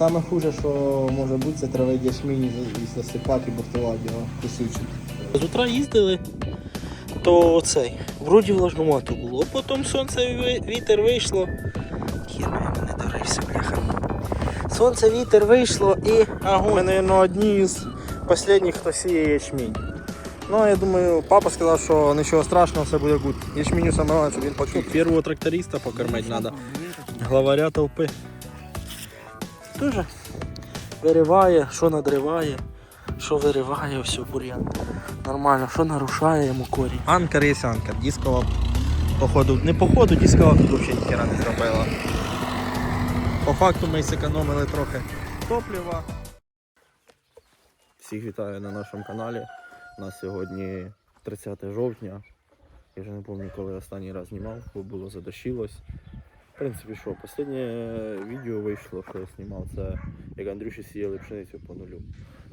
Саме хуже, що може бути, це травить ячмінь і засипати і бортувати його кусючим. З утра їздили, то цей, вроді влажнувато було. Потім сонце і вітер вийшло. Хіба я не дорився, бляха. Сонце, вітер вийшло і. Ага. Ми, мабуть, одні з останніх, хто сіє ячмінь. Ну, я думаю, папа сказав, що нічого страшного, все буде гуд. Ячміню саме головне, щоб він покинув. Первого тракториста покормить треба. Главаря толпи. Дуже вириває, що надриває, що вириває, все бур'ян. Нормально, що нарушає йому корінь. Анкер є анкер. Дискова, походу, не походу, дискова тут взагалі ніхера не зробила. По факту ми зекономили трохи топлива. Всіх вітаю на нашому каналі. У нас сьогодні 30 жовтня. Я вже не пам'ятаю, коли останній раз знімав, бо було задощилось. В принципі, що, останнє відео вийшло, що я знімав, це як Андрюші сіяли пшеницю по нулю.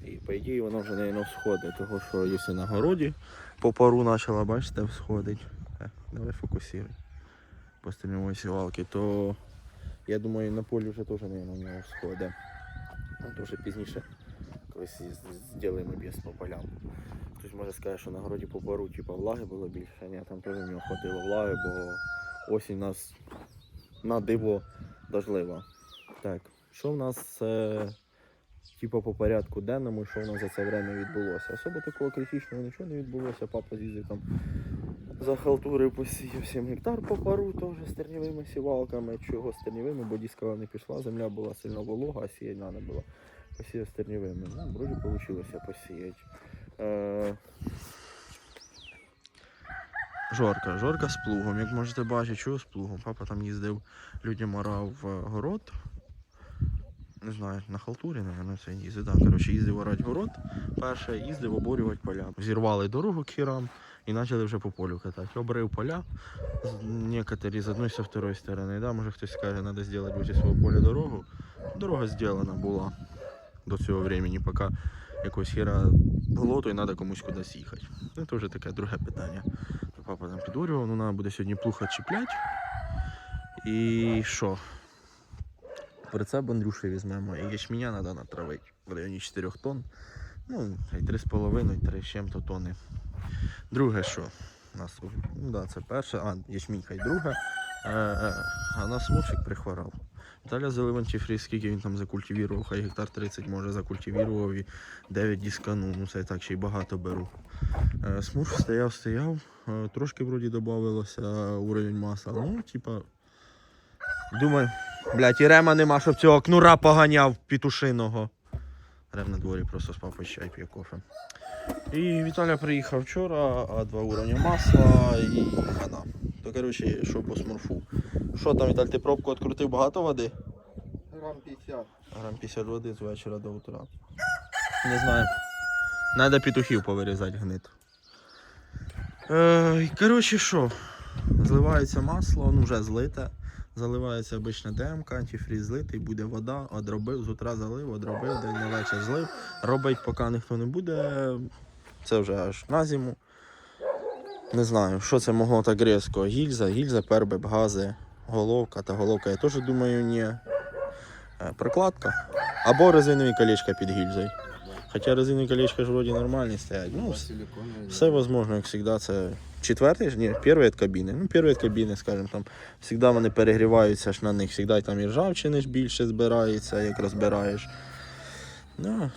І по ідеї воно вже не всходить, тому що якщо на городі по пару почала, бачите, всходить. Е, давай фокусируй. По стальневой сівалки, то я думаю на полі вже теж, в нього всходить. Вже пізніше колись зробимо об'їзд по полям. Хтось може сказати, що на городі по пару типу, влаги було більше, а ні, там теж нього хватило влаги, бо осінь нас на диво дождлива. Так, що в нас е, типу по порядку денному, що в нас за це время відбулося? Особо такого критичного нічого не відбулося. Папа з'їздив там за халтури посіяв 7 гектар по пару, теж з тернівими сівалками. Чого з тернівими, бо дискова не пішла, земля була сильно волога, а сіяти треба було. Посіяв з тернівими. Ну, вроді вийшло посіяти. Е... Жорка, жорка з плугом. Як можете бачити, чого з плугом. Папа там їздив, людям орав в город. Не знаю, на халтурі, напевно, це їздив. Да, коротше, їздив орати город. Перше їздив оборювати поля. Зірвали дорогу к хірам і почали вже по полю катати. Обрив поля. Некоторі з одної, з второї сторони. Да, може хтось скаже, треба зробити возле свого поля дорогу. Дорога зроблена була до цього времени, поки якось хіра було, то й треба комусь кудись їхати. Ну, це вже таке друге питання. Папа там підурював, ну треба буде сьогодні плуха чіпляти. І що? Прицеп Андрюші візьмемо і ячменя треба натравити в районі 4 тонн. Ну, хай 3,5, 3 з чим-то тонни. Друге, що? Нас, ну да, це перше, а ячмінь хай друге. Е, е, а у нас мурчик прихворав. Віталя Заливанчифрі, скільки він там закультивував, хай гектар 30 може закультивував і 9 дісканув, ну це так ще й багато беру. Е, Смурф стояв, стояв, е, трошки вроді додавалося уровень масла. Ну, типа. Думаю, блядь, і рема нема, щоб цього кнура поганяв пітушиного. Рем на дворі просто папою чай п'є кофе. І Віталя приїхав вчора, а два уровня масла і вона. То коротше, що по смурфу. Що там, Віталь, ти пробку відкрутив багато води? Грам 50. Грам 50 води з вечора до утра. Не знаю. Надо петухів повирізати гнит. Е, коротше, що? Зливається масло, ну вже злите. Заливається обична демка, антифріз злитий, буде вода, одробив, з утра залив, одробив, день на вечір злив. Робить, поки ніхто не буде. Це вже аж на зиму. Не знаю, що це могло так різко. Гільза, гільза, пербеб, гази, головка та головка. Я теж думаю, ні. Е, Прокладка. Або резинові колечка під гільзою. Хоча резинові колечка ж вроді нормальні стоять. Ну, все возможно, як завжди, це четвертий, ж? ні, перший від кабіни. Ну, перший від кабіни, скажімо, там завжди вони перегріваються ж на них, завжди там і ржавчини ж більше збирається, як розбираєш. Ну,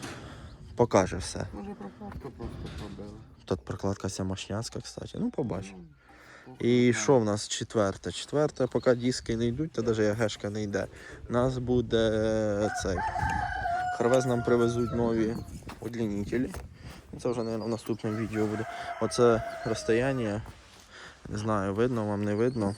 покаже все. Може прокладка просто пробила. Тут прокладка ця мощняцька, кстати. Ну, побачимо. І що в нас четверте? Четверте, поки диски не йдуть, то навіть ягешка не йде. У нас буде е, цей. Харвез нам привезуть нові удлінителі. Це вже, мабуть, в наступному відео буде. Оце розстояння. Не знаю, видно вам не видно.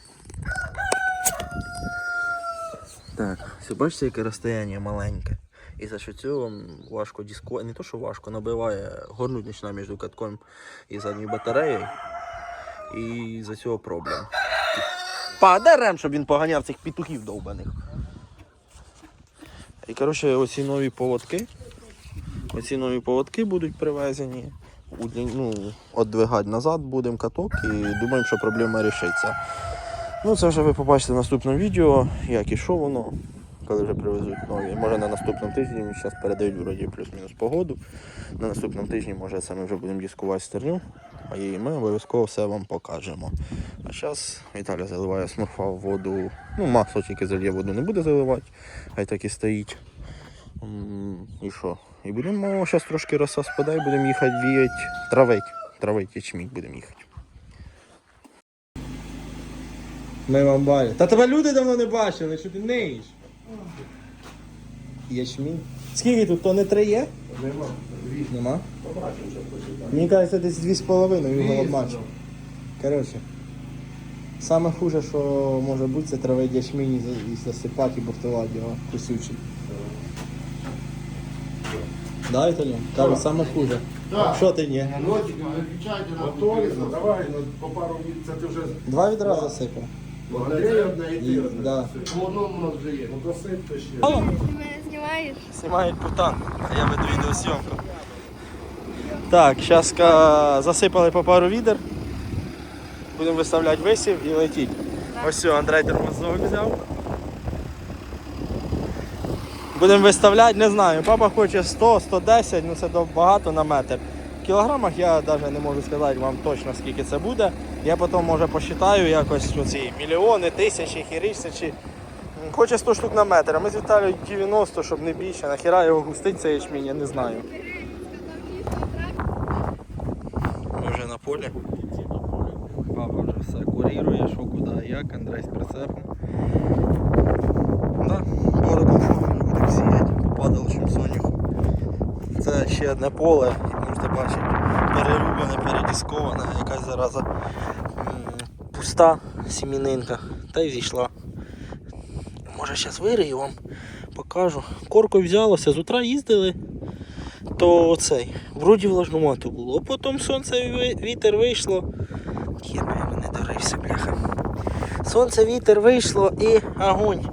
Так, все бачите, яке розстояння маленьке. І за що цього важко диско, не то, що важко, набиває, горнуть починає між катком і задньою батареєю. І за цього проблем. Паде рем, щоб він поганяв цих петухів довбаних. І коротше, оці нові поводки. Оці нові поводки будуть привезені. Ну, Отдвигати назад будемо каток і думаємо, що проблема рішиться. Ну, це вже ви побачите в наступному відео, як і що воно. коли вже привезуть нові. Може на наступному тижні зараз передають вроді плюс-мінус погоду. На наступному тижні, може, ми вже будемо дискувати стерню, а і ми обов'язково все вам покажемо. А зараз Віталя заливає смурфа в воду. Ну, масло тільки зальє воду не буде заливати, хай так і стоїть. І що? І будемо зараз трошки роса спаде, і будемо їхати віять, травить. Травить ячмінь будемо їхати. Ми вам бачимо. Та тебе люди давно не бачили, що ти неїш. Ячмінь. Скільки тут? То не три є? Нема. Нема? Побачимо, Мені кажеться, десь дві з половиною його обмачив. Коротше. Саме хуже, що може бути, це травить ячмінь і і засипати і бортувати його кусючий. Да, Віталій? Кажу, саме хуже. Так. Що ти ні? Нотик, виключайте на Готові? Ну, давай, ну, по пару від- це ти вже Два відра засипав. Андрій одне і ти да. По одному у нас вже є. Ну, ще. Ти мене знімаєш? Знімають путан, а я веду відеосйомку. Так, зараз засипали по пару відер. Будемо виставляти висів і летіть. Ось все, Андрей тормозок взяв. Будемо виставляти, не знаю. Папа хоче 100, 110, ну це багато на метр. В кілограмах я навіть не можу сказати вам точно скільки це буде. Я потім може посчитаю якось оці мільйони, тисячі, хірісячі. Хоче 100 штук на метр, а ми з Віталією 90, щоб не більше. Нахіра його густить цей ячмінь, я не знаю. Ми вже на полі. Папа вже все курірує, що куди, як, Андрей з прицепом. Да, будемо попадало соняху. Це ще одне поле, як можете бачити, перерубане, передісковане, якась зараза пуста сімінинка. Та й зійшла. Може зараз вирію вам покажу. Коркою взялося, з утра їздили, то цей, вроді влажнувато було. Потім сонце вітер вийшло. Я не дорився, бляха. Сонце, вітер вийшло і огонь.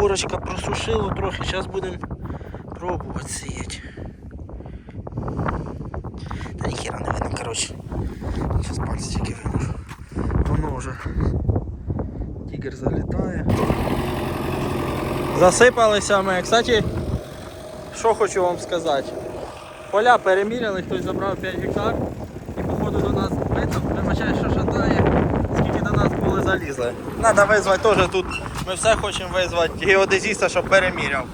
Корочка просушило трохи, зараз будемо пробувати сіяти. Та ніхіра не видно, коротше. Зараз пальці тільки виношу. Воно вже. Тігр залітає. Засипалися ми. Кстати, що хочу вам сказати. Поля переміряли, хтось забрав 5 гектар і походу до нас видно, вибачай, що шатає, скільки до нас були залізли. Треба визвати теж тут. Ми все хочемо визвати геодезіста, щоб переміряв.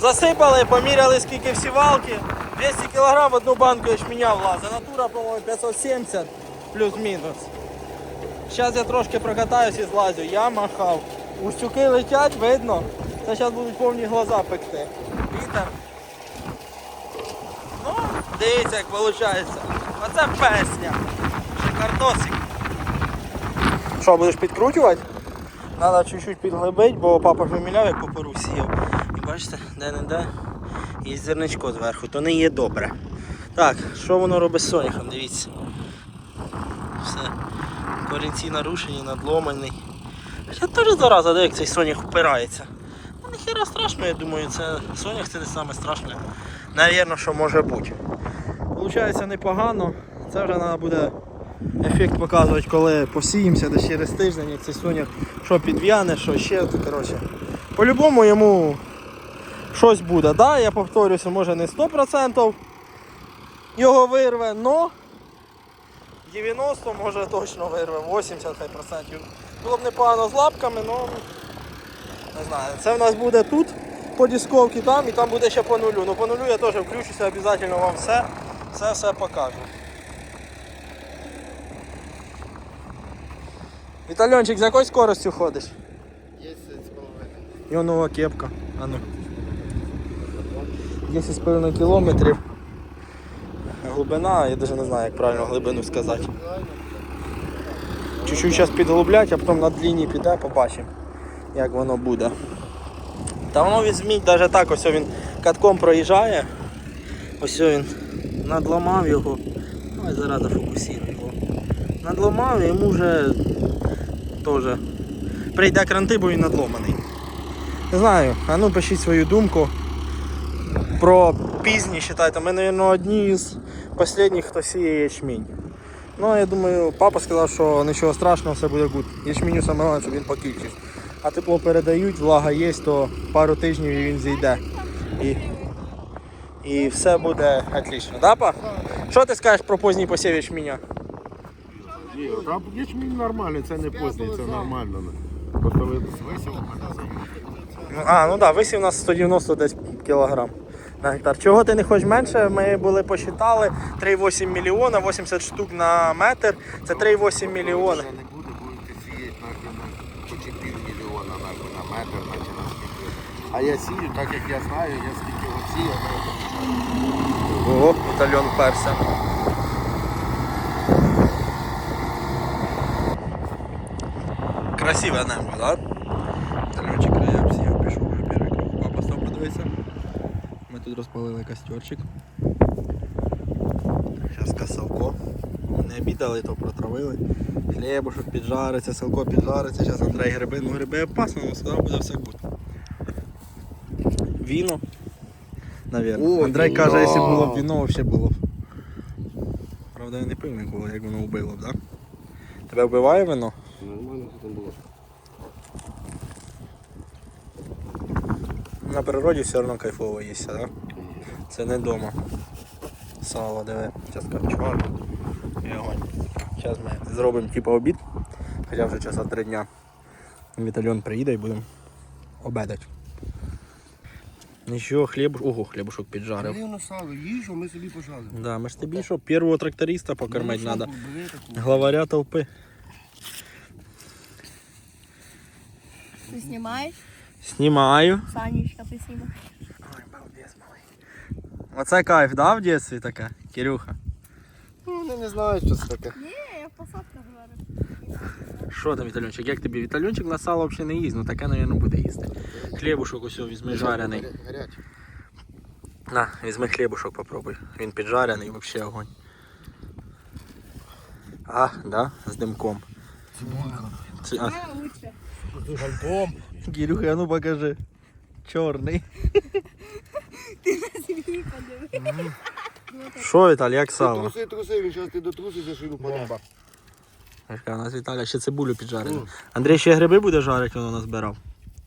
Засипали, поміряли скільки всі валки. 200 кг в одну банку ячменя влазить. Натура, по-моєму, 570 плюс-мінус. Зараз я трошки прокатаюсь і злазю. Я махав. Устюки летять, видно. Це зараз будуть повні глаза пекти. Вітер. Ну, дивіться, як виходить. Оце песня. Шикардосик. Що, будеш підкручувати? Треба чуть-чуть підглибити, бо папа виміляв, як поперу сіяв. Бачите, де-не-де є зерничко зверху, то не є добре. Так, що воно робить з соняхом, дивіться. Все. Корінці нарушені, надломаний. Хоча теж зараза, де як цей сонях впирається. Ну ніхера страшно, я думаю, це сонях це не саме страшне. Навірно, що може бути. Получається непогано. Це вже треба буде ефект показувати, коли посіємося десь через тиждень, як цей сонях, що підв'яне, що ще, коротше. По-любому йому щось буде. Да, я повторюся, може не 100% його вирве, но 90 може точно вирве, 80 хай процентів. Було б непогано з лапками, але не знаю. Це в нас буде тут по дисковці там і там буде ще по нулю. Ну по нулю я теж включуся, обов'язково вам все, все, все покажу. Вітальончик, з якою скоростю ходиш? 10 з половиною. Його кепка. А ну. 10,5 кілометрів. Глибина, я навіть не знаю, як правильно глибину сказати. Чуть-чуть зараз підглублять, а потім на длині піде, побачимо, як воно буде. Та воно візьміть, навіть так, ось він катком проїжджає. Ось він надламав його. Ой, зараз зафокусуємо його. Надламав і йому вже теж прийде кранти, бо він надломаний. Не знаю, а ну пишіть свою думку про пізні, вважайте. Ми, мабуть, одні з останніх, хто сіє ячмінь. Ну, я думаю, папа сказав, що нічого страшного, все буде гуд. Ячміню саме головне, щоб він покільчив. а тепло передають, влага є, то пару тижнів і він зійде. І, і все буде отлично. Да, па? Що ти скажеш про поздній посів ячменя? Там ячмінь нормальний, це не поздній, це нормально. Просто ви Ну, А, ну так, да, висів у нас 190 десь кілограм на гектар. Чого ти не хочеш менше? Ми були посчитали 3,8 мільйона, 80 штук на метр. Це 3,8 мільйона. не буде, будете сіяти нахер на хоч і півмільйона на метр, наче на скільки. А я сію, так як я знаю, я скільки сію, Ого, батальйон перся. Красиве небо, так? Батальйончик края всіх пішов вже перший круг. Папа став подивитися. Ми тут розпалили костерчик. Зараз касалко. Не обідали, то протравили. Хлібушок піджариться, селко піджариться, зараз Андрей гриби. Ну гриби опасно, але сюди буде все гуд. Віно. Навірно. Андрей каже, якщо було б віно, взагалі було б. Правда, я не пив ніколи, як воно вбило б, так? Тебе вбиває вино? Нормально, що там було. На природі все одно кайфово їсться, так? Це не вдома. Сало, диви, зараз і огонь. Зараз ми зробимо типу обід, хоча вже часа три дня. Вітальон приїде і будемо обедати. Нічого, хліб, ого, хлібушок піджарив. Рівно сало, їжу, ми собі пожалуємо. Да, ми ж тобі що, першого тракториста покормити треба. Главаря толпи. Ты снимаешь? Знімаю. Санечка, ты снимаешь. Ой, балбес малий. Оце кайф, да, в дитинстві таке, Кирюха? Ну, вони не знають, що це таке. Не, я в посадках говорю. Що там, Вітальончик? Як тобі? Вітальончик на сало взагалі не їсть, ну таке, мабуть, буде їсти. Хлібушок ось візьми жарений. Гарячий. На, візьми хлібушок попробуй. Він піджарений, взагалі огонь. А, да, з димком. Це, а, А, лучше. Кирюха, а ну покажи. Чорний. Возьми, подиви. Що, Віталій, як сало? Труси, труси, він зараз ти дотрусишся, що йому подобав. Яка у нас Віталя ще цибулю піджарена. Андрій ще гриби буде жарити, він назбирав.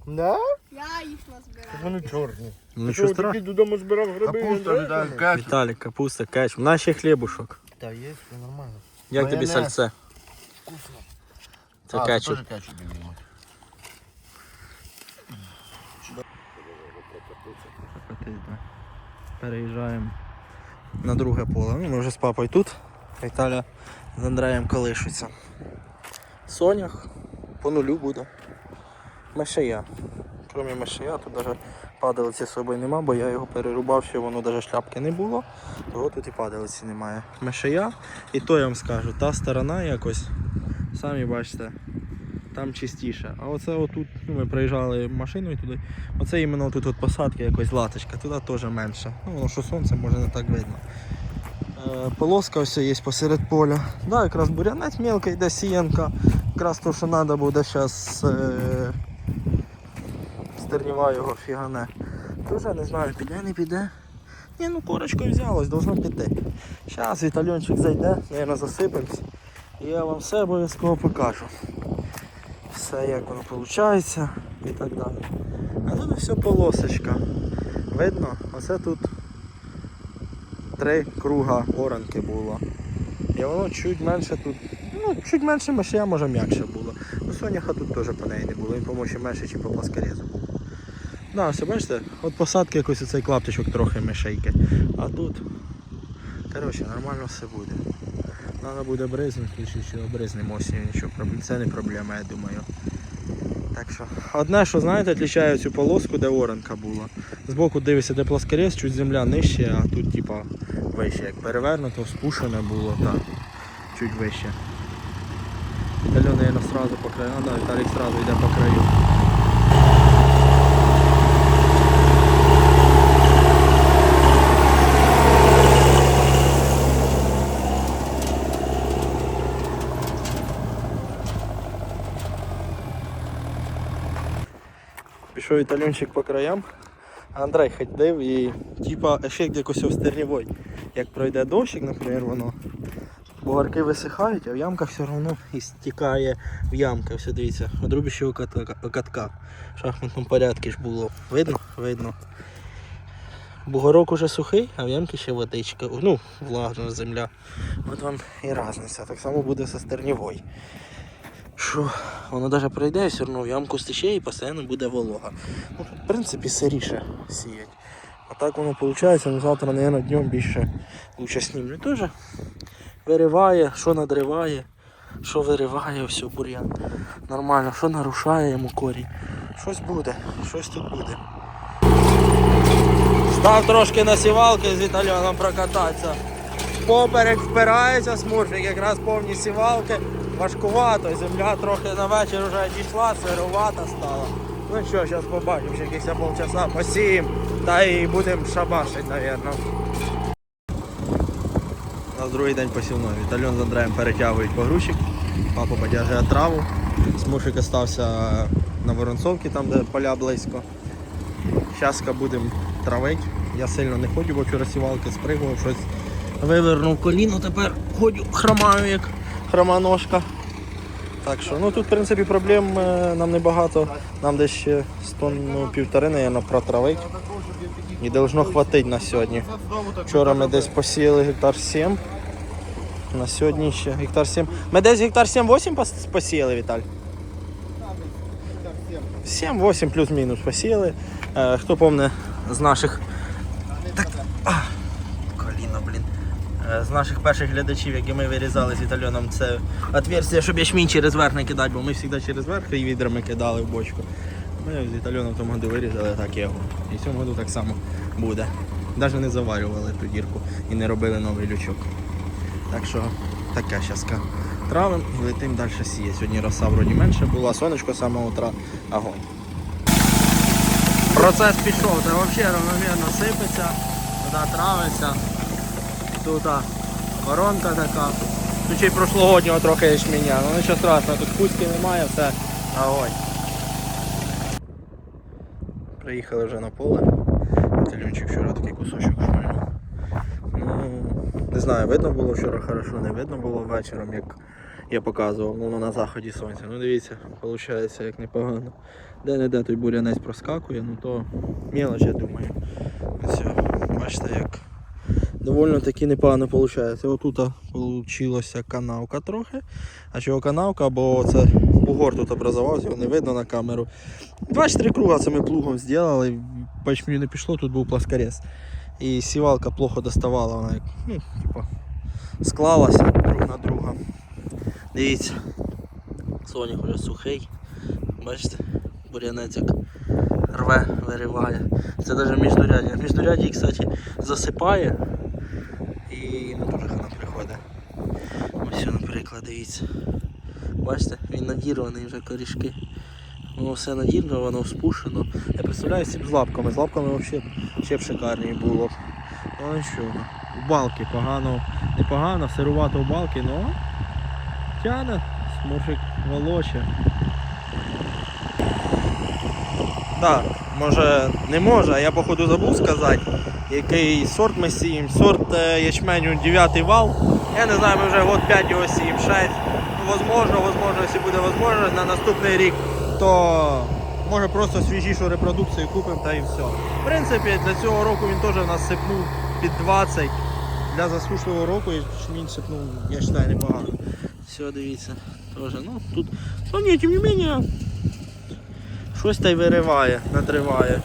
Да? Я їх назбираю. Вони чорні. Ну нічого страшного. додому збирав гриби. Капуста, Віталій, кетчуп. Віталій, капуста, кетчуп. У нас ще хлібушок. Та є, все нормально. Як тобі Майонез. сальце? Вкусно. Це кетчуп. кетчуп візьмемо. Переїжджаємо на друге поле. Ну, ми вже з папою тут. Віталя з Андреєм колишуться. Сонях по нулю буде. Мешая. Крім мешая, тут навіть падалиці з собою нема, бо я його перерубав, що воно навіть шляпки не було, того тут і падалиці немає. Мешая. І то я вам скажу, та сторона якось, самі бачите, там чистіше. А оце отут, ну, ми проїжджали машиною туди, оце іменно тут от посадки якось латочка, туди теж менше. Ну, воно що сонце може не так видно. Е, полоска ось є посеред поля. Да, якраз бурянець мелкий, йде сіянка. Якраз то, що треба буде зараз е, стерніва його фігане. Дуже не знаю, піде, не піде. Ні, ну корочкою взялось, должно піти. Зараз вітальончик зайде, наверное, засипемось. І я вам все обов'язково покажу. Все як воно виходить і так далі. А тут все полосочка. Видно? Оце тут три круга оранки було. І воно чуть менше тут, ну, чуть менше мишя, може м'якше було. Ну, соняха тут теж по неї не було, він, по-моєму, менше, ніж по пласкорезу був. Да, все бачите, от посадки якось оцей клаптичок трохи мишейки. А тут, коротше, нормально все буде. Треба буде бризнути, чи що бризнемо осінню, це не проблема, я думаю. Так що, одне, що знаєте, відрізняє цю полоску, де оранка була. Збоку дивишся, де пласкорець, чуть земля нижче, а тут типа вище. Як перевернуто, спушене було, так. Чуть вище. Віталій, наверное, сразу по краю. А, да, сразу йде по краю. Пішов Віталінчик по краям. Андрей ходив і типа ефект якось стернівой. Як пройде дощик, наприклад, воно бугарки висихають, а в ямках все одно і стікає в ямки. Все дивіться, одрубище у катка. В шахматному порядку ж було. Видно? Видно. Бугорок уже сухий, а в ямки ще водичка. Ну, влажна земля. От вам і різниця. Так само буде со стернівою. Що воно навіть пройде, все одно в ямку стече і постійно буде волога. Ну, в принципі, сиріше сіять. А так воно виходить, ну завтра, мабуть, днем більше лучше снімлю. Теж вириває, що надриває, що вириває, все, бур'ян. Нормально, що нарушає йому корінь. Щось буде, щось тут буде. Став трошки на сівалки з Вітальоном прокататися. Поперек впирається смурфік, якраз повні сівалки. Важкувато, земля трохи на вечір вже дійшла, сировата стала. Ну що, зараз побачимо, ще якісь полчаса посіємо та і будемо шабашити, мабуть. У нас другий день посівної. Вітальон з Андреєм перетягують погрузчик, папа подержує траву. Смурфик остався на воронцовці, там де поля близько. Зараз будемо травити. Я сильно не ходжу, бо вчора сівалки спригував, щось вивернув коліно, тепер ходжу, хромаю як хромоножка. Так що, ну тут в принципі проблем е, нам небагато. Нам десь ще тонну півтори, наверное, протравить. І должно хватити на сьогодні. Вчора ми десь посіяли гектар 7. На сьогодні ще гектар 7. Ми десь гектар 7-8 посіяли, Віталь? 7-8 плюс-мінус посіяли. Е, хто помне з наших. Так. А, коліно, блін. Е, З наших перших глядачів, які ми вирізали з Італьоном, це отверстие, щоб ячмінь через верх не кидати, бо ми завжди через верх і відрами кидали в бочку. Ми з Італьоном в тому году вирізали так його. І в цьому году так само буде. Навіть не заварювали ту дірку і не робили новий лючок. Так що таке зараз травим і летим далі сіє. Сьогодні роса вроді менше була, сонечко з самого утра, огонь. Процес пішов, це взагалі равномірно сипеться, туди травиться, тут а, воронка така. Тут ще прошлогоднього трохи ячменя, ну нічого страшного, тут пустки немає, все огонь. Приїхали вже на поле. Тельончик вчора такий кусочок шмальнув. Ну, не знаю, видно було вчора хорошо, не видно було вечором, як я показував, ну на заході сонця. Ну дивіться, виходить як непогано. Де-не-де той бурянець проскакує, ну то мелоч, я думаю. Ось, бачите, як довольно таки непогано виходить. Отут вийшла канавка трохи. А чого канавка? Бо це бугор тут образувався, його не видно на камеру. 24 круга це ми плугом зробили, бач, мені не пішло, тут був пласкорез. І сівалка плохо доставала, вона як, ну, типа, склалася друг на друга. Дивіться, сонях вже сухий. Бачите, бурянець як рве, вириває. Це навіть міждуряддя. Міждуряддя, кстати, засипає і ну, дуже приходить. Ось, наприклад, дивіться. Бачите, він надірваний вже корішки. Воно все надірвано, спушено. Я представляю всім з лапками. З лапками взагалі ще б шикарні було. Ну нічого. У балки погано, непогано, сирувато у балки, але тяне, смурфик волоче. Так, може не може, а я походу забув сказати, який сорт ми сіємо. Сорт е, ячменю 9 вал. Я не знаю, ми вже год 5 його сіємо, 6. Ну, возможно, возможно, якщо буде можливість на наступний рік, то може просто свіжішу репродукцію купимо та і все. В принципі, для цього року він теж у нас сипнув під 20. Для засушливого року ячмінь сипнув, я вважаю, непогано. Все, дивіться, теж, ну тут. Ну ні, тим не менше, щось та й вириває, надриває.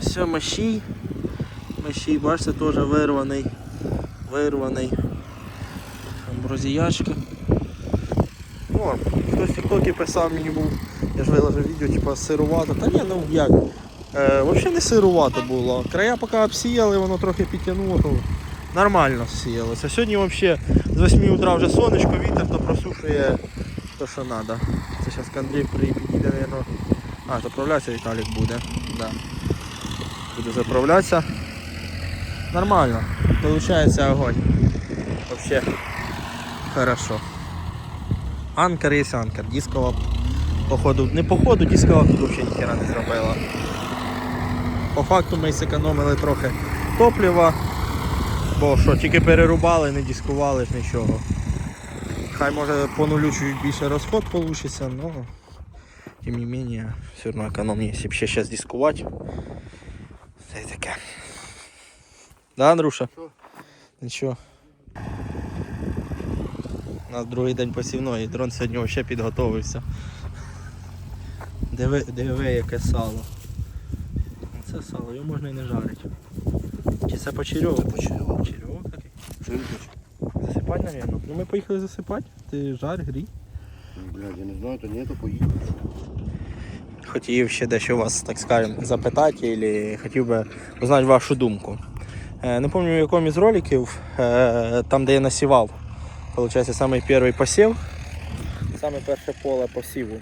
Все, мощій. Мощій, бачите, теж вирваний. Вирваний. Амброзіячка. Норм. Хтось в тіктокі писав мені був, я ж виложив відео, типа сирувато. Та ні, ну як. Е, взагалі не сирувато було. Края поки обсіяли, воно трохи підтягнуло, нормально сіялося. Сьогодні взагалі з 8 утра вже сонечко, вітер, то просушує то, що треба. Це зараз Андрій приїде, мабуть. А, заправлятися Віталік буде. Да. Буде заправлятися. Нормально. Получається огонь. Вообще хорошо. Анкер є анкер. Дискова походу. Не походу, дискова тут взагалі ніхера не зробила. По факту ми зекономили трохи топлива. Бо що, тільки перерубали, не дискували ж нічого. Хай може по нулю чуть більше розход получится, но тем не менее, все одно економніше, якщо б ще зараз дискувати. Це й таке. Да, Андрюша? Нічого. У нас другий день посівної, дрон сьогодні взагалі підготовився. Диви, диви, яке сало. Це сало, його можна і не жарити. Чи це почерьовок? Почерьовок. Почерьовок такий. Засипати, мабуть. Ну ми поїхали засипати. Ти жарь, грій. Блядь, я не знаю, то ні, то поїхали. Хотів ще дещо вас, так скажемо, запитати, або хотів би узнати вашу думку. Е, Не пам'ятаю, в якому із роликів, е, там, де я насівав, виходить, самий перший посів, саме перше поле посіву,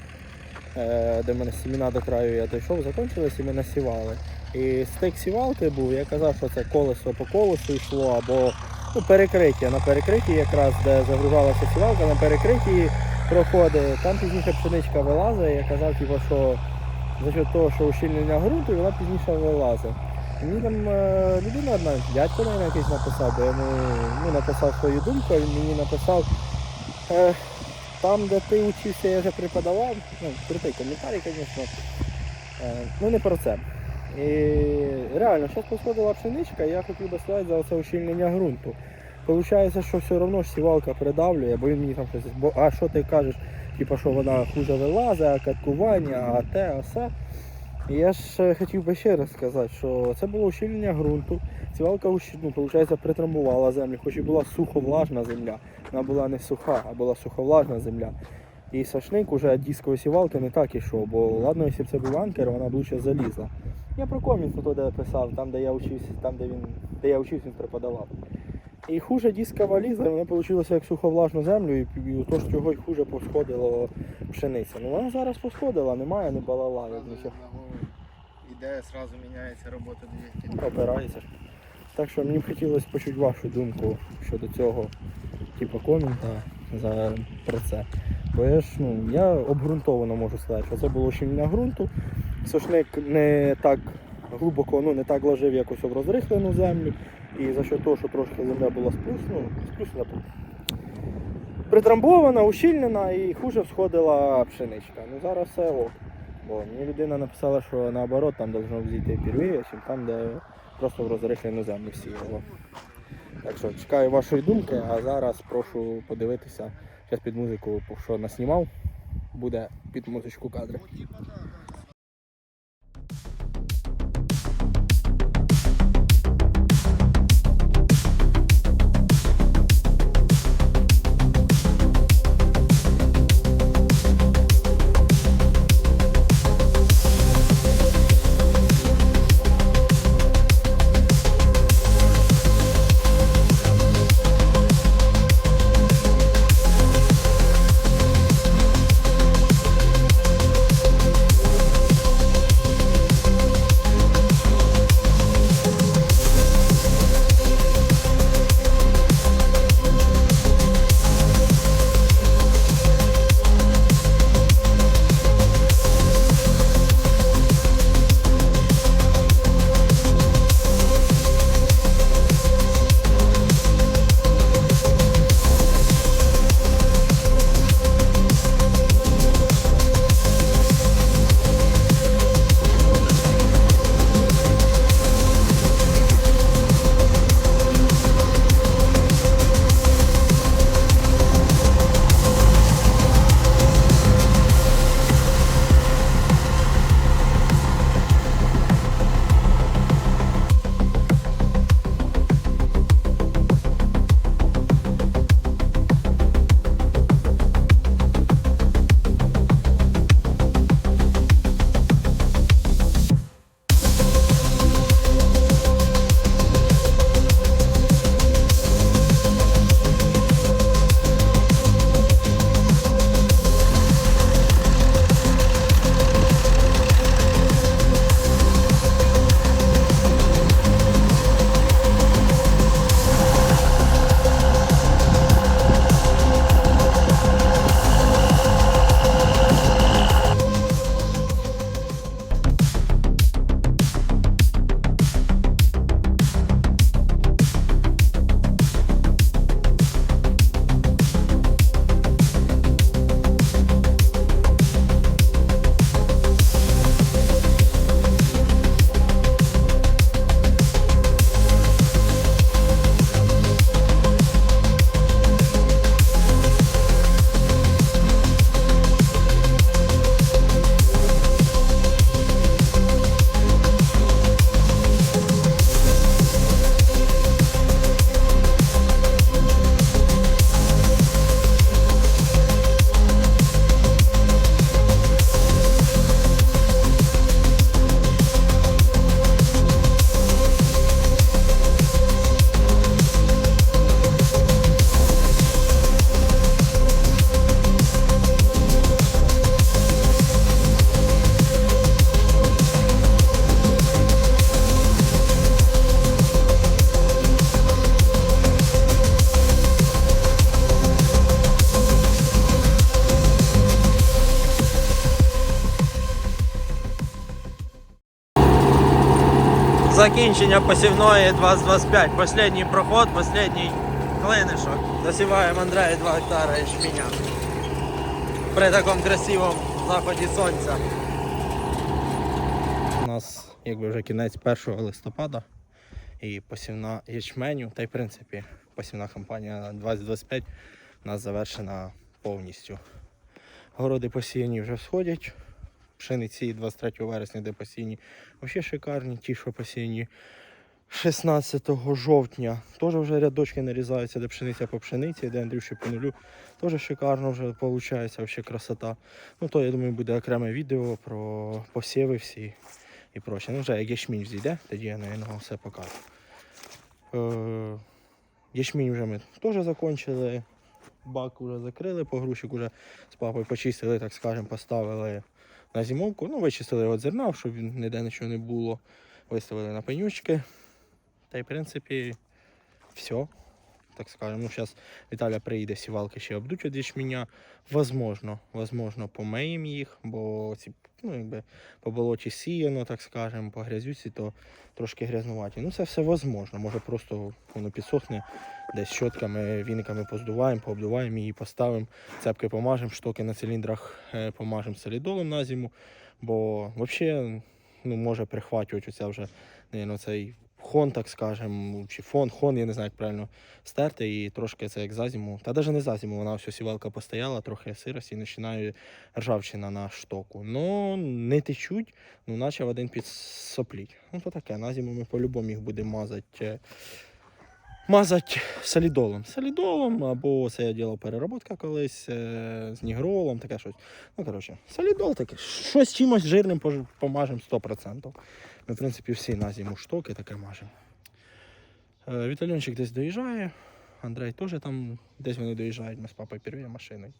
е, де в мене семена до краю я дійшов, закінчилось і ми насівали. І стик сівалки був, я казав, що це колесо по колесу йшло, або ну, перекриття. На перекритті якраз, де загружалася сівалка, на перекритті проходить, там пізніше пшеничка вилазить, я казав, типу, що за счет того, що ущільнення ґрунту, вона пізніше вилазить. Мені там е, людина одна, дядько мене якийсь написав, бо я йому ну, написав свою думку, він мені написав, е, там, де ти вчився, я вже преподавав, ну, крутий коментарій, звісно. Е, ну не про це. І реально, зараз посходила пшеничка, я хотів би сказати за це ущільнення ґрунту. Получається, що все одно ж сівалка придавлює, бо він мені там щось. Бо, а що ти кажеш, типу, що вона хуже вилазить, а каткування, а те, а все. Я ж е, хотів би ще раз сказати, що це було ущільнення ґрунту. Сівалка ну, виходить, притрамбувала землю, хоч і була суховлажна земля. Вона була не суха, а була суховлажна земля. І сошник уже дискової сівалки не так ішов, бо ладно, якщо б це був анкер, вона б лучше залізла. Я про комінг то де писав, там де я вчився, там де він, де я вчився, він преподавав. І хуже дискова ліза, вона вийшла як суховлажну землю, і, і то ж цього й хуже посходило пшениця. Ну вона зараз посходила, немає, не нічого. Іде, одразу міняється робота двигателя. Опирається. Так що мені б хотілося почути вашу думку щодо цього, типу комента за про це. Бо я ж ну, я обґрунтовано можу сказати, що це було щільня ґрунту. Сошник не так глибоко, ну не так ложив якось в розрихлену землю. І за що того, що трошки земля була сплюснена, сплюснена, притрамбована, ущільнена і хуже всходила пшеничка. Ну зараз все ок. Бо мені людина написала, що наоборот там должно взійти первіє, чим там, де просто в розрихлену землю сіяло. Так що чекаю вашої думки, а зараз прошу подивитися. Зараз під музику, що наснімав, буде під музичку кадри. Закінчення посівної 2025. Последній проход, последній клинишок. Засіваємо Андрея 2 гектара ячменя. При такому красивому заході сонця. У нас якби вже кінець 1 листопада і посівна ячменю, та й в принципі посівна кампанія 2025 у нас завершена повністю. Городи посіяні вже сходять. Пшениці 23 вересня, де посіяні, взагалі шикарні, ті, що посіяні 16 жовтня. Теж вже рядочки нарізаються, де пшениця по пшениці, де Андрюші по нулю. Теж шикарно вже виходить, взагалі красота. Ну то я думаю буде окреме відео про посіви всі і проче. Ну вже як ячмінь зійде, тоді я наверное, все покажу. Е, ячмінь вже ми теж закончили. Бак вже закрили, погрузчик вже з папою почистили, так скажемо, поставили на зимовку. Ну, вичистили його зерна, щоб ніде нічого не було. Виставили на пенючки. Та й в принципі все. Так скажемо. Ну, зараз Віталя приїде, сівалки ще обдуть від ячменя. Возможно, возможно, помиємо їх, бо ці, ну, якби, по болоті сіяно, так скажемо, по грязюці, то трошки грязнуваті. Ну, це все возможно. Може просто воно підсохне, десь щотками, віниками поздуваємо, пообдуваємо її, поставимо, цепки помажемо, штоки на циліндрах е, помажемо солідолом на зиму, бо взагалі ну, може прихватювати оця вже ну, цей хон, так скажемо, чи фон, хон, я не знаю, як правильно стерти, і трошки це як за зиму. Та навіть не за зиму, вона все сівалка постояла, трохи сирості і починає ржавчина на штоку. Ну, не течуть, ну наче в один підсопліть. Ну, то таке, на зиму ми по-любому їх будемо мазати. Мазати солідолом. Солідолом, або це я ділав переробка колись е, з нігролом, таке щось. Ну, коротше, солідол таке. Щось чимось жирним помажемо 100%. Ми, в принципі, всі на зиму штоки таке мажемо. Е, Вітальончик десь доїжджає. Андрей теж там десь вони доїжджають, ми з папою перві машиною.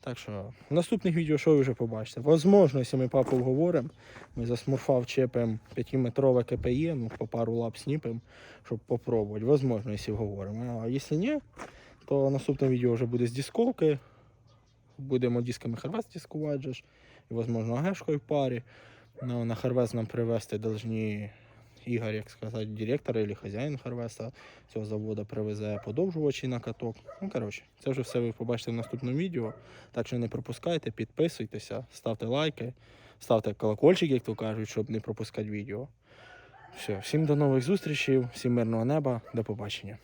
Так що в наступних відео що ви вже побачите. Возможно, якщо ми папу вговоримо, ми за смурфа вчепимо 5-метрове КПЄ, ну, по пару лап сніпимо, щоб попробувати. Возможно, якщо вговоримо. А якщо ні, то наступне відео вже буде з дисковки. Будемо дисками Харвест дискувати. І, возможно, агешкою в парі. Ну, на Харвест нам привезти должні Ігор, як сказати, директор або хазяїн Харвеста цього заводу привезе подовжувачі на каток. Ну, коротше, це вже все ви побачите в наступному відео. Так що не пропускайте, підписуйтеся, ставте лайки, ставте колокольчик, як то кажуть, щоб не пропускати відео. Все, всім до нових зустрічей, всім мирного неба, до побачення.